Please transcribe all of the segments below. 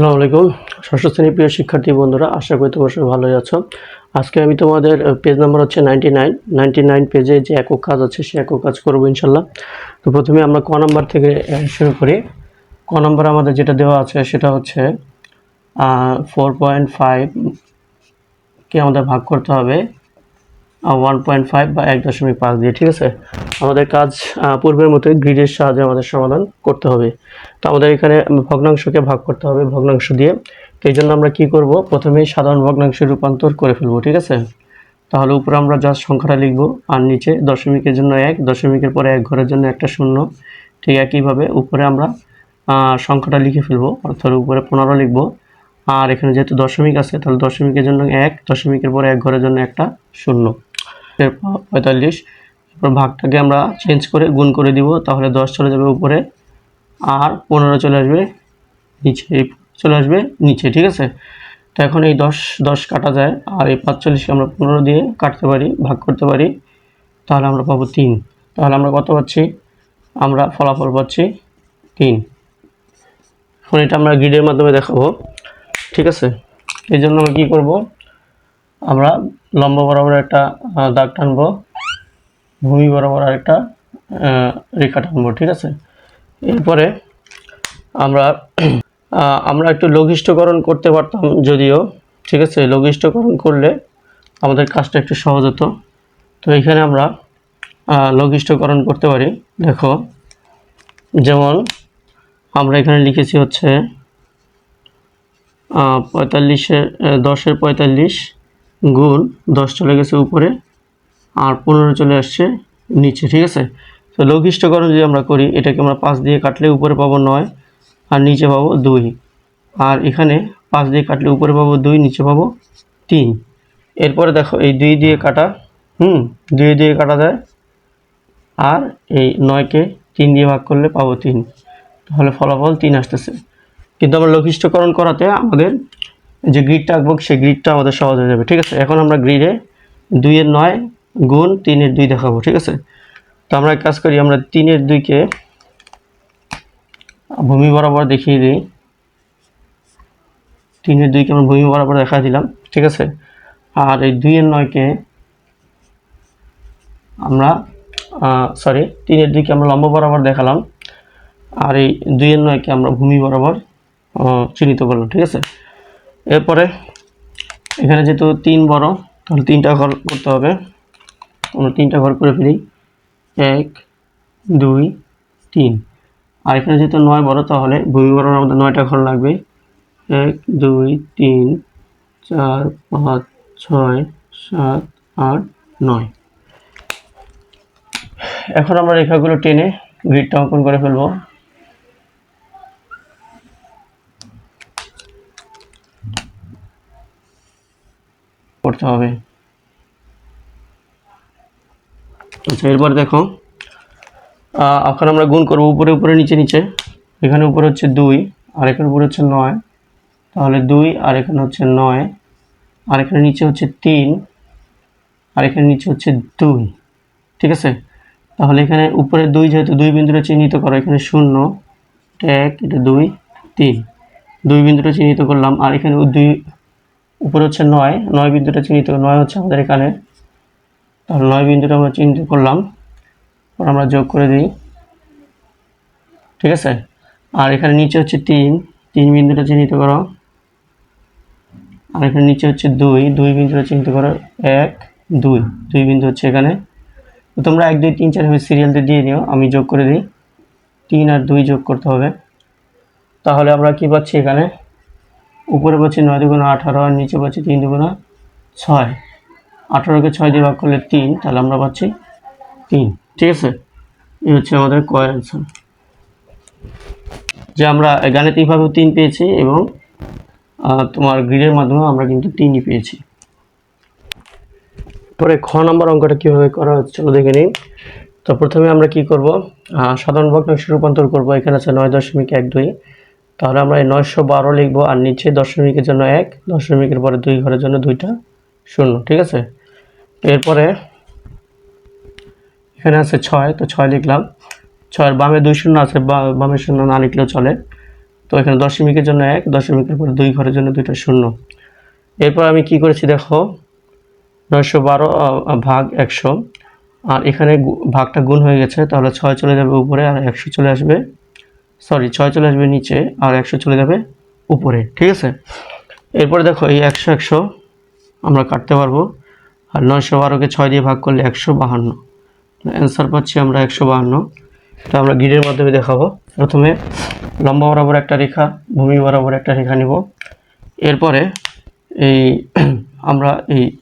আসসালামু আলাইকুম। ষষ্ঠ শ্রেণির প্রিয় শিক্ষার্থী বন্ধুরা, আশা করি তোমার সবাই ভালোই আছো। আজকে আমি তোমাদের পেজ নাম্বার হচ্ছে নাইনটি নাইন নাইনটি নাইন পেজে যে একক কাজ আছে, সে একক কাজ করব ইনশাল্লাহ। তো প্রথমে আমরা ক নাম্বার থেকে শুরু করি। ক নাম্বার আমাদের যেটা দেওয়া আছে, সেটা হচ্ছে ফোর পয়েন্ট ফাইভ কে আমাদের ভাগ করতে হবে। ওয়ান পয়েন্ট ফাইভ বা এক দশমিক পাঁচ দিয়ে, ঠিক আছে? আমাদের কাজ পূর্বের মতোই গ্রিডের সাহায্যে আমাদের সমাধান করতে হবে। তো আমাদের এখানে ভগ্নাংশকে ভাগ করতে হবে, ভগ্নাংশ দিয়ে। তো এই জন্য আমরা কি করব? প্রথমেই সাধারণ ভগ্নাংশে রূপান্তর করে ফেলব, ঠিক আছে? তাহলে উপরে আমরা জাস্ট সংখ্যাটা লিখব, আর নিচে দশমিকের জন্য এক, দশমিকের পরে এক ঘরের জন্য একটা শূন্য, ঠিক একইভাবে উপরে আমরা সংখ্যাটা লিখে ফেলব, অর্থাৎ উপরে পনেরো লিখব। আর এখানে যেহেতু দশমিক আছে, তাহলে দশমিকের জন্য এক, দশমিকের পরে এক ঘরের জন্য একটা শূন্য। এরপর পঁয়তাল্লিশ। এরপর ভাগটাকে আমরা চেঞ্জ করে গুণ করে দিব, তাহলে দশ চলে যাবে উপরে, আর পনেরো চলে আসবে নিচে, এই চলে আসবে নিচে, ঠিক আছে? তো এখন এই দশ দশ কাটা যায়, আর এই পাঁচচল্লিশকে আমরা পনেরো দিয়ে কাটতে পারি, ভাগ করতে পারি, তাহলে আমরা পাবো তিন। তাহলে আমরা কত পাচ্ছি? আমরা ফলাফল পাচ্ছি তিন। এখন এটা আমরা গ্রিডের মাধ্যমে দেখাবো, ঠিক আছে? এই জন্য আমরা কী করব? আমরা লম্বা বরাবর একটা দাগ টানবো, ভূমি বরাবর আরেকটা রেখা টানবো, ঠিক আছে? এরপরে আমরা আমরা একটু লঘিষ্ঠকরণ করতে পারতাম যদিও, ঠিক আছে? লঘিষ্ঠকরণ করলে আমাদের কাজটা একটু সহজ হতো। তো এখানে আমরা লঘিষ্ঠকরণ করতে পারি। দেখো, যেমন আমরা এখানে লিখেছি হচ্ছে পঁয়তাল্লিশের দশের পঁয়তাল্লিশ গুণ দশ চলে গেছে উপরে, আর পনেরো চলে আসছে নিচে, ঠিক আছে? তো লঘিষ্ঠকরণ যদি আমরা করি, এটাকে আমরা পাঁচ দিয়ে কাটলে উপরে পাবো নয়, আর নিচে পাবো দুই, আর এখানে পাঁচ দিয়ে কাটলে উপরে পাবো দুই, নিচে পাবো তিন। এরপরে দেখো, এই দুই দিয়ে কাটা, হুম, দুই দিয়ে কাটা যায়, আর এই নয়কে তিন দিয়ে ভাগ করলে পাবো তিন। তাহলে ফলাফল তিন আসতেছে। কিন্তু আমরা লঘিষ্ঠকরণ করাতে আমাদের যে গ্রিডটা আঁকবো, সেই গ্রিডটা আমাদের সহজ হয়ে যাবে, ঠিক আছে? এখন আমরা গ্রিডে দুইয়ের নয় গুণ তিনের দুই দেখাবো, ঠিক আছে? তো আমরা কাজ করি, আমরা তিনের দুইকে ভূমি বরাবর দেখিয়ে দিই। তিনের দুইকে আমরা ভূমি বরাবর দেখা দিলাম, ঠিক আছে? আর এই দুইয়ের নয়কে আমরা সরি তিনের দুইকে আমরা লম্ব বরাবর দেখালাম, আর এই দুইয়ের নয়কে আমরা ভূমি বরাবর চিহ্নিত করলাম, ঠিক আছে? এরপরে এখানে যেহেতু তিন বড়, তাহলে তিনটা ঘর করতে হবে। আমরা তিনটা ঘর করে ফেলি। এক, দুই, তিন। আর এখানে যেহেতু নয় বড়, তাহলে ভূমি বরাবর আমাদের নয়টা ঘর লাগবে। এক, দুই, তিন, চার, পাঁচ, ছয়, সাত, আট, নয়। এখন আমরা রেখাগুলো টেনে গ্রিডটা অঙ্কন করে ফেলব। করতে হবে। আচ্ছা এরপর দেখো এখন আমরা গুণ করব উপরে উপরে, নিচে নিচে। এখানে উপরে হচ্ছে দুই, আর এখানে উপরে হচ্ছে নয়। তাহলে দুই, আর এখানে হচ্ছে নয়, আর এখানে নিচে হচ্ছে তিন, আর এখানে নিচে হচ্ছে দুই। ঠিক আছে? তাহলে এখানে উপরে দুই যেহেতু দুই বিন্দুটা চিহ্নিত করো, এখানে শূন্য এক, এটা দুই, তিন। দুই বিন্দুটা চিহ্নিত করলাম, আর এখানে দুই উপরে হচ্ছে নয় নয় বিন্দুটা চিহ্নিত, নয় হচ্ছে আমাদের এখানে। তাহলে নয় বিন্দুটা আমরা চিহ্নিত করলাম। আমরা যোগ করে দিই। ঠিক আছে? আর এখানে নিচে হচ্ছে তিন তিন বিন্দুটা চিহ্নিত করো। আর এখানে নিচে হচ্ছে দুই দুই বিন্দুটা চিহ্নিত করো। এক, দুই দুই বিন্দু হচ্ছে এখানে। তো তোমরা এক, দুই, তিন, চার ভাবে সিরিয়াল দিয়ে দিয়ে নিও, আমি যোগ করে দিই। তিন আর দুই যোগ করতে হবে। তাহলে আমরা কি পাচ্ছি এখানে? উপরে পাচ্ছি নয় দুগুণ আঠারো, আর নিচে পাচ্ছি তিন দুগুণ ছয়। আঠারোকে ছয় দিয়ে ভাগ করলে তিন, তাহলে আমরা পাচ্ছি তিন। ঠিক আছে? এই হচ্ছে আমাদের কয় অ্যান্সার যে আমরা গাণিতিকভাবেও তিন পেয়েছি এবং তোমার গ্রিডের মাধ্যমে আমরা কিন্তু তিনই পেয়েছি। পরে খ নম্বর অঙ্কটা কীভাবে করা হচ্ছে চলো দেখে নিই। তো প্রথমে আমরা কি করব? সাধারণ ভগ্নাংশে রূপান্তর করব। এখানে আছে নয় দশমিক এক দুই। তাহলে আমরা এই নয়শো বারো লিখব আর নিচে দশমিকের জন্য এক, দশমিকের পরে দুই ঘরের জন্য দুইটা শূন্য, ঠিক আছে? এরপরে এখানে আছে ছয়, তো ছয় লিখলাম। ছয়ের বামে দুই শূন্য আছে বামে শূন্য না লিখলেও চলে। তো এখানে দশমিকের জন্য এক, দশমিকের পরে দুই ঘরের জন্য দুইটা শূন্য। এরপর আমি কি করেছি দেখো? নয়শো বারো ভাগ একশো। আর এখানে ভাগটা গুণ হয়ে গেছে, তাহলে ছয় চলে যাবে উপরে আর একশো চলে আসবে। সরি ছয় চলে আসবে নিচে আর একশো চলে যাবে উপরে, ঠিক আছে? এরপরে দেখো এই একশো একশো আমরা কাটতে পারব। আর নয়শো বারোকে ছয় দিয়ে ভাগ করলে একশো বাহান্ন। অ্যান্সার পাচ্ছি আমরা একশো বাহান্ন। তো আমরা গ্রিডের মাধ্যমে দেখাবো। প্রথমে লম্বা বরাবর একটা রেখা, ভূমি বরাবর একটা রেখা নিব। এরপরে এই আমরা এই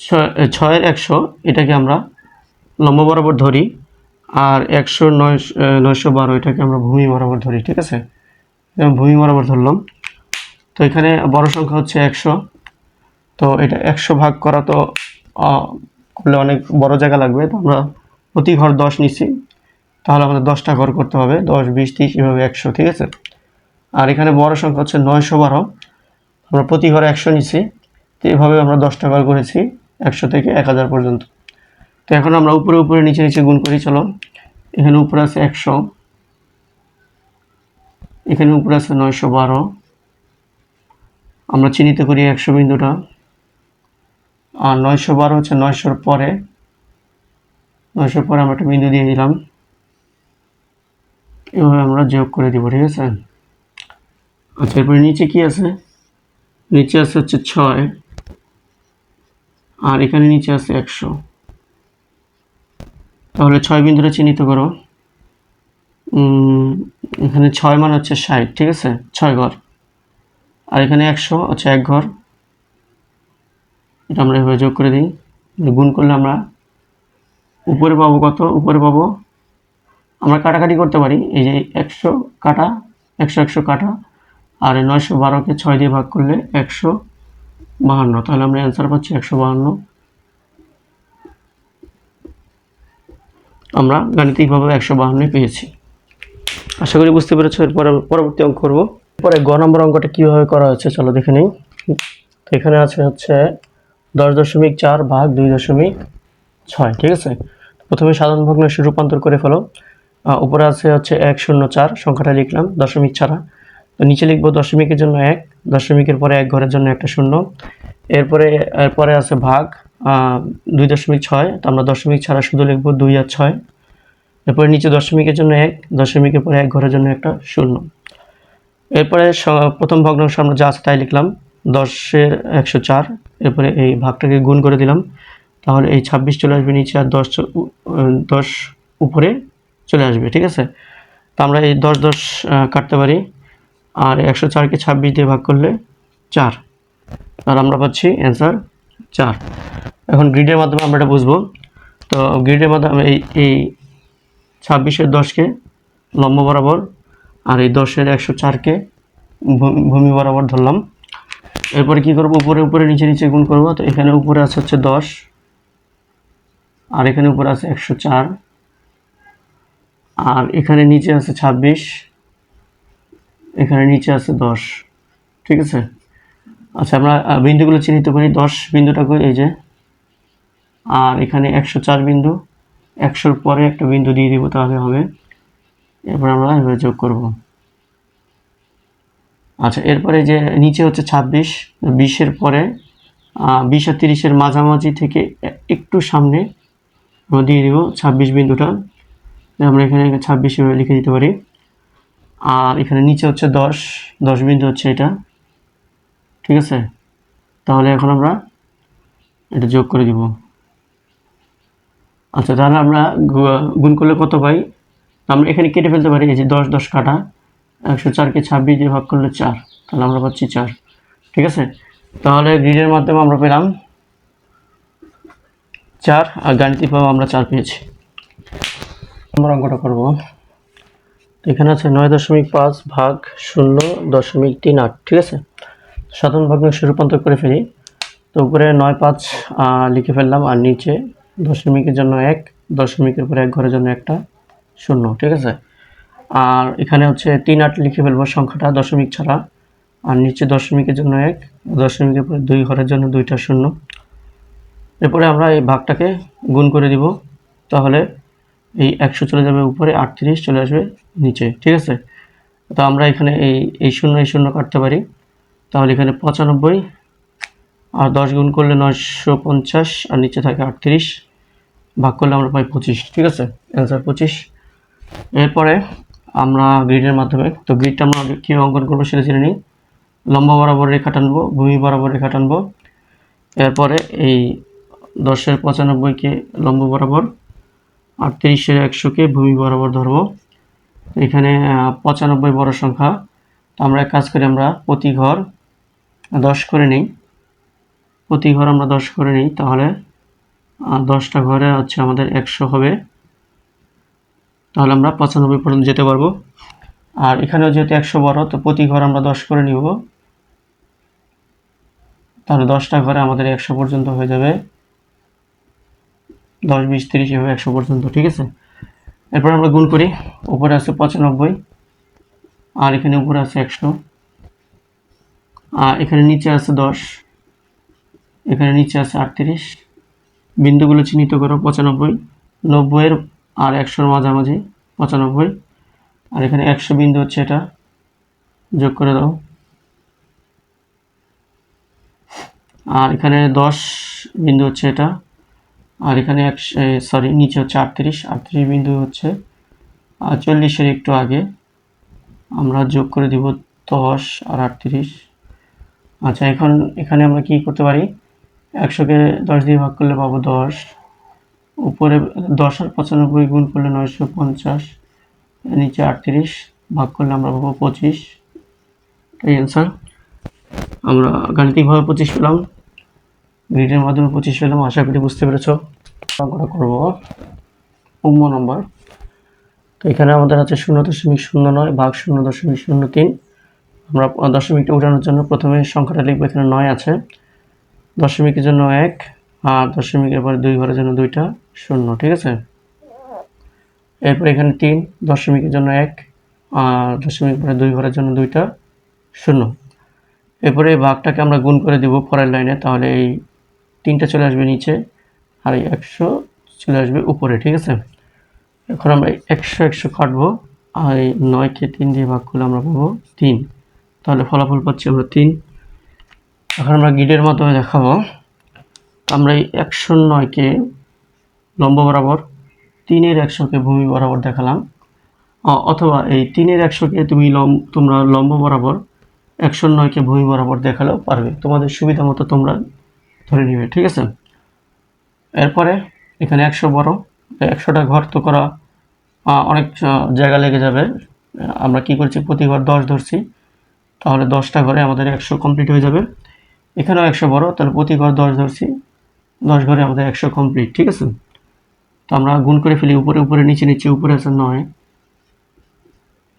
ছয়- ছয়ের একশো এটাকে আমরা লম্বা বরাবর ধরি। আর একশো নয় নয়শো বারো এটাকে আমরা ভূমি বরাবর ধরি, ঠিক আছে? ভূমি বরাবর ধরলাম। তো এখানে বড় সংখ্যা হচ্ছে একশো। তো এটা একশো ভাগ করা তো করলে অনেক বড় জায়গা লাগবে। তো আমরা প্রতি ঘর দশ নিচ্ছি। তাহলে আমাদের দশটা ঘর করতে হবে। দশ, বিশ, তিরিশ, এভাবে একশো, ঠিক আছে? আর এখানে বড় সংখ্যা হচ্ছে নয়শো বারো। আমরা প্রতি ঘরে একশো নিচ্ছি। তো এভাবে আমরা দশটা ঘর করেছি, একশো থেকে এক হাজার পর্যন্ত। তো এখন আমরা উপরে উপরে নিচে নিচে গুণ করি, চলো। এখানে উপরে আছে একশো। এখানে উপরে আছে নয়শো বারো। আমরা চিহ্নিত করি একশো বিন্দুটা। আর নয়শো বারো হচ্ছে নয়শোর পরে। নয়শোর পরে আমরা একটা বিন্দু দিয়ে দিলাম। এভাবে আমরা যোগ করে দিব, ঠিক আছে? আচ্ছা এরপরে নিচে কি আছে? নিচে আছে হচ্ছে ছয়। আর এখানে নিচে আছে একশো। তাহলে ছয় বিন্দুটা চিহ্নিত করো। এখানে ছয় মানে হচ্ছে ষাট, ঠিক আছে? ছয় ঘর। আর এখানে একশো, হচ্ছে এক ঘর। এটা আমরা এভাবে যোগ করে দিই। গুণ করলে আমরা উপরে পাবো কত? উপরে পাবো, আমরা কাটাকাটি করতে পারি। এই যে একশো কাটা, একশো একশো কাটা, আর নয়শো বারোকে ছয় দিয়ে ভাগ করলে একশো বাহান্ন। তাহলে আমরা অ্যান্সার পাচ্ছি একশো বাহান্ন। আমরা গাণিতিকভাবে একশো বাহান্নই পেয়েছি। আশা করি বুঝতে পেরেছ, এরপরে পরবর্তী অঙ্ক করব। এরপরে গ নম্বর অঙ্কটা কীভাবে করা হচ্ছে, চলো দেখে নিই। তো এখানে আছে হচ্ছে দশ দশমিক চার ভাগ দুই দশমিক ছয়, ঠিক আছে? প্রথমে সাধারণ ভগ্নাংশে রূপান্তর করে ফেলো। উপরে আছে হচ্ছে এক শূন্য চার, সংখ্যাটা লিখলাম, দশমিক ছাড়া। তো নিচে লিখব দশমিকের জন্য এক, দশমিকের পরে এক ঘরের জন্য একটা শূন্য। এরপরে এরপরে আছে ভাগ দুই দশমিক ছয়, তো আমরা দশমিক ছাড়া শুধু লিখব দুই আর ছয়। এরপরে নিচে দশমিকের জন্য এক, দশমিকের পরে এক ঘরের জন্য একটা শূন্য। এরপরে প্রথম ভগ্নাংশ আমরা যা আছে তাই লিখলাম, দশের একশো চার, এরপরে এই ভাগটাকে গুণ করে দিলাম। তাহলে এই ছাব্বিশ চলে আসবে নিচে আর দশ দশ উপরে চলে আসবে, ঠিক আছে? তো আমরা এই দশ দশ কাটতে পারি। আর একশো চারকে ছাব্বিশ দিয়ে ভাগ করলে চার। আর আমরা পাচ্ছি অ্যান্সার চার। এখন গ্রিডের মাধ্যমে আমরা এটা বুঝব। তো গ্রিডের মাধ্যমে এই এই ছাব্বিশের দশকে লম্ব বরাবর আর এই দশের একশো চারকে ভূমি- বরাবর ধরলাম। এরপরে কি করব? উপরে উপরে, নিচে নিচে গুণ করব। তো এখানে উপরে আছে হচ্ছে দশ, আর এখানে উপরে আছে একশো চার, আর এখানে নিচে আছে ছাব্বিশ, এখানে নিচে আছে দশ। ঠিক আছে? আচ্ছা আমরা বিন্দুগুলো চিহ্নিত করি। দশ বিন্দুটাকে এই যে আর এখানে একশো চার বিন্দু। একশোর পরে একটা বিন্দু দিয়ে দিব তাহলে হবে। এরপর আমরা এভাবে যোগ করব। আচ্ছা এরপরে যে নিচে হচ্ছে ছাব্বিশ, বিশের পরে বিশ আর তিরিশের মাঝামাঝি থেকে একটু সামনে আমরা দিয়ে দিব ছাব্বিশ বিন্দুটা। আমরা এখানে ছাব্বিশ লিখে দিতে পারি। আর এখানে নিচে হচ্ছে দশ দশ বিন্দু হচ্ছে এটা। ঠিক আছে? তাহলে এখন আমরা এটা যোগ করে দিব। আচ্ছা তাহলে আমরা গুণ করলে কত পাই? আমরা এখানে কেটে ফেলতে পারি, এই যে দশ দশ কাটা, একশো চারকে ছাব্বিশ দিয়ে ভাগ করলে চার, তাহলে আমরা পাচ্ছি চার, ঠিক আছে? তাহলে গ্রিডের মাধ্যমে আমরা পেলাম চার, আর গাণিতিকভাবে আমরা চার পেয়েছি। আমরা অঙ্কটা করব। এখানে আছে নয় দশমিক পাঁচ ভাগ শূন্য দশমিক তিন আট, ঠিক আছে? সাধারণ ভগ্নাংশে রূপান্তর করে ফেলি। তো উপরে নয় পাঁচ লিখে ফেললাম, আর নিচে দশমিকের জন্য এক, দশমিকের পরে এক ঘরের জন্য একটা শূন্য, ঠিক আছে? আর এখানে হচ্ছে তিন আট লিখে ফেলব সংখ্যাটা, দশমিক ছাড়া। আর নিচে দশমিকের জন্য এক, দশমিকের পরে দুই ঘরের জন্য দুইটা শূন্য। এরপরে আমরা এই ভাগটাকে গুণ করে দিব। তাহলে এই একশো চলে যাবে উপরে, আটত্রিশ চলে আসবে নিচে, ঠিক আছে? তো আমরা এখানে এই এই শূন্য এই শূন্য কাটতে পারি। তাহলে এখানে পঁচানব্বই, আর দশ গুণ করলে নয়শো পঞ্চাশ, আর নিচে থাকে আটত্রিশ। ভাগ করলে আমরা পাই পঁচিশ, ঠিক আছে? অ্যান্সার পঁচিশ। এরপরে আমরা গ্রিডের মাধ্যমে, তো গ্রিডটা আমরা কী অঙ্কন করব সেটা জেনে নিই। লম্বা বরাবর রেখা টানবো, ভূমি বরাবর রেখা টানবো। এরপরে এই দশের পঁচানব্বইকে লম্ব বরাবর আটত্রিশের একশোকে ভূমি বরাবর ধরবো। এখানে পঁচানব্বই বড় সংখ্যা। তো আমরা এক কাজ করি, আমরা প্রতি ঘর দশ করে নিই। প্রতি ঘর আমরা দশ করে নিই, তাহলে আহ, দশটা ঘরে হচ্ছে আমাদের একশো হবে। তাহলে আমরা পঁচানব্বই পর্যন্ত যেতে পারব। আর এখানেও যেহেতু একশো বড় তো প্রতি ঘর আমরা দশ করে নিব। তাহলে দশটা ঘরে আমাদের একশো পর্যন্ত হয়ে যাবে। দশ বিশ তিরিশ এভাবে একশো পর্যন্ত ঠিক আছে? এরপর আমরা গুণ করি। উপরে আছে পঁচানব্বই আর এখানে উপরে আছে একশো। আর এখানে নিচে আছে দশ এখানে নিচে আছে আটত্রিশ। বিন্দুগুলো চিহ্নিত করো, পঁচানব্বই। নব্বইয়ের আর একশোর মাঝামাঝি, পঁচানব্বই। আর এখানে একশো বিন্দু হচ্ছে এটা। যোগ করে দাও। আর এখানে দশ বিন্দু হচ্ছে এটা। আর এখানে একশো সরি নিচে হচ্ছে আটত্রিশ। আটত্রিশ বিন্দু হচ্ছে আর চল্লিশের একটু আগে। আমরা যোগ করে দিব দশ আর আটত্রিশ। আচ্ছা এখন এখানে আমরা কি করতে পারি? একশোকে দশ দিয়ে ভাগ করলে পাবো দশ। উপরে দশ আর পঁচানব্বই গুণ করলে নয়শো পঞ্চাশ, নিচে আটত্রিশ, ভাগ করলে আমরা পাবো পঁচিশ। এই অ্যান্সার আমরা গাণিতিকভাবে পঁচিশ পেলাম। গ্রিডের মাধ্যমে পঁচিশ পেলাম, আশা করি বুঝতে পেরেছ। অঙ্কটা করব উম্ম নম্বর তো এখানে আমাদের আছে শূন্য দশমিক শূন্য নয় ভাগ শূন্য দশমিক শূন্য তিন। আমরা দশমিকটা উঠানোর জন্য প্রথমে সংখ্যাটা লিখব, এখানে নয় আছে। দশমিকের জন্য এক, আর দশমিকের পরে দুই ঘরের জন্য দুইটা, শূন্য, ঠিক আছে? এরপর এখানে তিন, দশমিকের জন্য এক, আর দশমিক পরে দুই ঘরের জন্য দুইটা, শূন্য। এরপরে এই ভাগটাকে আমরা গুণ করে দিব পরের লাইনে, তাহলে এই তিনটা চলে আসবে নিচে, আর এই একশো চলে আসবে উপরে, ঠিক আছে? এখন আমরা একশো একশো কাটবো, আর এই নয়কে তিন দিয়ে ভাগ করলে আমরা পাবো তিন। তাহলে ফলাফল পাচ্ছি আমরা তিন এখন আমরা গিডের মাধ্যমে দেখাবো। আমরা এই একশো নয়কে লম্ব বরাবর তিনের একশোকে ভূমি বরাবর দেখালাম। অথবা এই তিনের একশোকে তুমি লম তোমরা লম্ব বরাবর একশো নয়কে ভূমি বরাবর দেখালেও পারবে। তোমাদের সুবিধা মতো তোমরা ধরে নিবে, ঠিক আছে? এরপরে এখানে একশো বড় একশোটা ঘর তো করা অনেক জায়গা লেগে যাবে। আমরা কি করছি? প্রতি ঘর দশ ধরছি, তাহলে দশটা ঘরে আমাদের একশো কমপ্লিট হয়ে যাবে। এখানেও একশো বড় তাহলে প্রতি ঘর দশ ধরছি। দশ ঘরে আমাদের একশো কমপ্লিট ঠিক আছে? তো আমরা গুণ করে ফেলি, উপরে উপরে, নিচে নিচে, উপরে আছে নয়।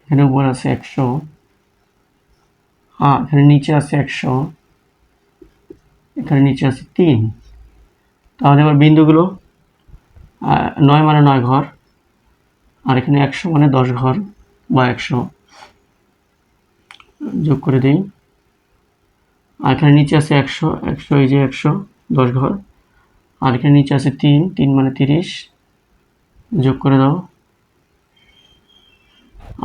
এখানে উপরে আছে একশো। হ্যাঁ এখানে নিচে আছে একশো। এখানে নিচে আছে তিন। তাহলে এবার বিন্দুগুলো নয় মানে নয় ঘর, আর এখানে একশো মানে দশ ঘর বা একশো। যোগ করে দিই। আর এখানে নিচে আছে একশো একশো এই যে একশো, দশ ঘর। আর এখানে নিচে আছে তিন তিন মানে তিরিশ। যোগ করে দাও।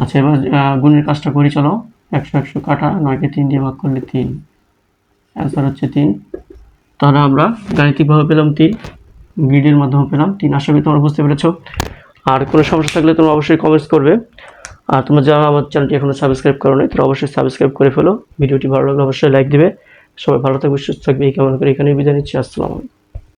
আচ্ছা এবার গুণের কাজটা করি, চলো। একশো একশো কাটা, নয়কে তিন দিয়ে ভাগ করলে তিন। অ্যান্সার হচ্ছে তিন। তাহলে আমরা গাণিতিকভাবে পেলাম তিন, গ্রিডের মাধ্যমে পেলাম তিন। আশা করি তোমরা বুঝতে পেরেছ। আর কোনো সমস্যা থাকলে তোমরা অবশ্যই কমেন্টস করবে। আর তোমরা যারা আমার চ্যানেলটি এখনও সাবস্ক্রাইব করো নাই তারা অবশ্যই সাবস্ক্রাইব করে ফেলো। ভিডিওটি ভালো লাগলে অবশ্যই লাইক দিবে। সবাই ভালো থাকবে সুস্থ থাকবে এই কামনা করে এখানে বিদায় নিচ্ছি। আসসালামু আলাইকুম।